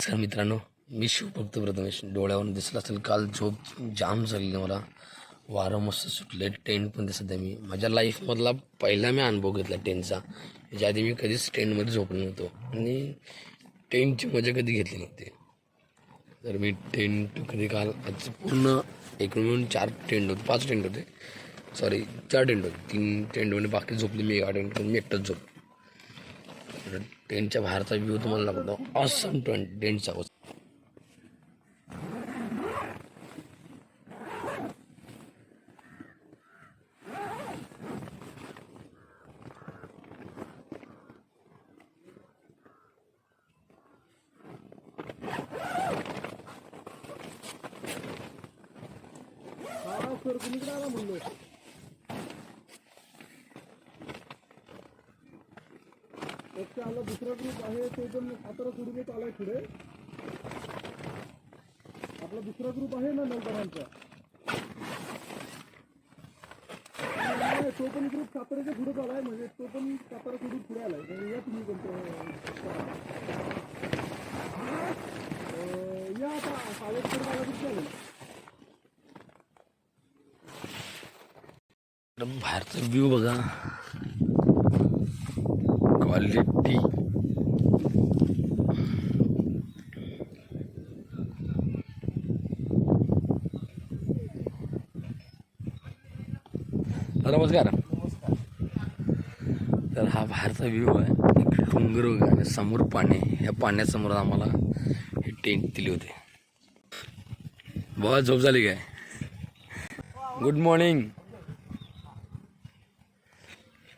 Sir मित्रांनो मी शिवभक्त प्रथमेश. डोळ्यावर दिसलं असेल काल झोप जाम झालेली मला. वारं मस्त सुटले टेंट पण दिसत आहे मी. माझ्या लाईफमधला पहिला मी अनुभव घेतला टेंटचा ज्या आधी मी कधीच टेंटमध्ये झोपलो नव्हतो. आणि टेंटची मजा कधी घेतली नव्हती. तर मी टेंट कधी काल आज पूर्ण एकूण मिळून चार टेंट होते पाच टेंट होते. सॉरी चार टेंट होते. तीन टेंटमध्ये म्हणजे बाकी झोपले मी एका टेंट मी एकटाच झोपलो. टेंटच्या बाहेरचा व्ह्यू तुम्हाला लागतो ऑसम टेंट टेंटचा एक आला दुसरा ग्रुप आहे ते पण सातारा सोडून आलाय पुढे. आपला दुसरा ग्रुप आहे ना नौकरांचा तो पण ग्रुप साताऱ्याच्या पुढेच आलाय म्हणजे तो पण सातारा सोडून पुढे आलाय. म्हणजे या तुम्ही कोणतं या आता सावधपूर आला चालेल बाहेरचा व्ह्यू बघा. क्वालिटी नमस्कार. तर हा बाहेरचा व्ह्यू आहे. डोंगर वगैरे आणि समोर पाणी. या पाण्यासमोर आम्हाला हे टेंट दिले होते. बघा झोप झाली काय? गुड मॉर्निंग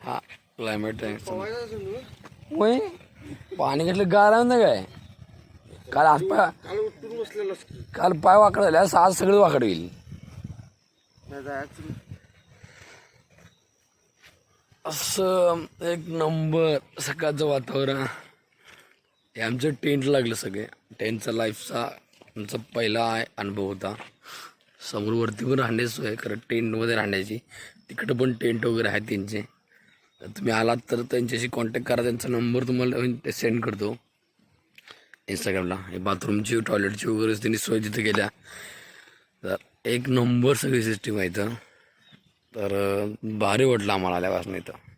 हा क्लायमेट आहे होय? पाणी घेतलं गार आहे ना काय? काल आज पाय काल पाय वाकड झाले आज आज सगळं वाकड होईल. असं एक नंबर सकाळचं वातावरण. हे आमचं टेंट लागलं सगळे. टेंटचा लाईफचा आमचा पहिला अनुभव होता. समोर वरती पण राहण्याची सोय आहे खरं टेंटमध्ये राहण्याची. तिकडं पण टेंट वगैरे आहेत त्यांचे. तुम्ही आलात तर त्यांच्याशी कॉन्टॅक्ट करा. त्यांचा नंबर तुम्हाला सेंड करतो. इंस्टाग्रामला हे बाथरूमची टॉयलेटची वगैरे त्यांनी सोय तिथे केल्या. तर एक नंबर सगळी सिस्टीम आहे इथं. तर भारी वाटलं आम्हाला आल्यापासून इथं.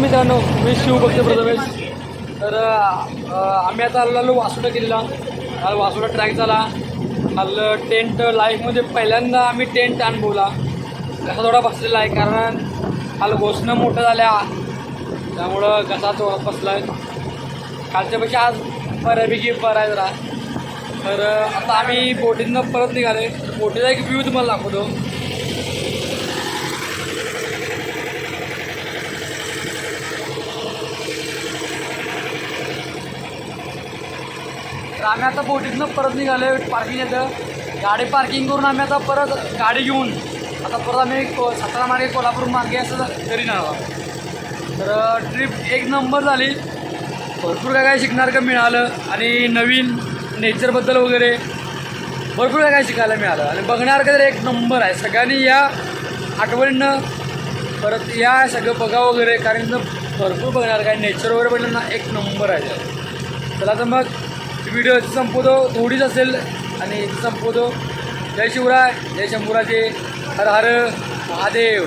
मित्रांनो मी शिवभक्त प्रथमेश. तर आम्ही आता आलेलो वासुडा केलेला. काल वासुडा ट्रॅक झाला. काल टेंट लाईफमध्ये पहिल्यांदा आम्ही टेंट अनुभवला. कसा थोडा बसलेला आहे कारण काल घोषणं मोठं झाल्या. त्यामुळं कसा थोडा बसला आहे. कालच्यापेक्षा आज बऱ्यापैकी बरा आहे जरा. तर आता आम्ही बोटीतनं परत निघाले बोटीचा एक व्ह्यू तुम्हाला दाखवतो. तर आम्ही आता बोटीतनं परत निघालो पार्किंग येतं. गाडी पार्किंग करून आम्ही आता परत गाडी घेऊन आता परत आम्ही को सातारा मार्गे कोल्हापूर मार्गे असं घरी जाणार तर ट्रिप एक नंबर झाली. भरपूर काय काय शिकणार मिळालं आणि नवीन नेचरबद्दल वगैरे भरपूर काय काय शिकायला मिळालं. आणि बघण्यासारखं तर एक नंबर आहे. सगळ्यांनी या आठवणीनं परत या सगळं बघा वगैरे कारण भरपूर बघणार काय नेचर वगैरे बघितलं ना एक नंबर आहे. चला तर मग व्हिडिओ संपवतो. थोडीच असेल आणि संपवतो. जय शिवराय जय शंभूराजे. हर हर महादेव.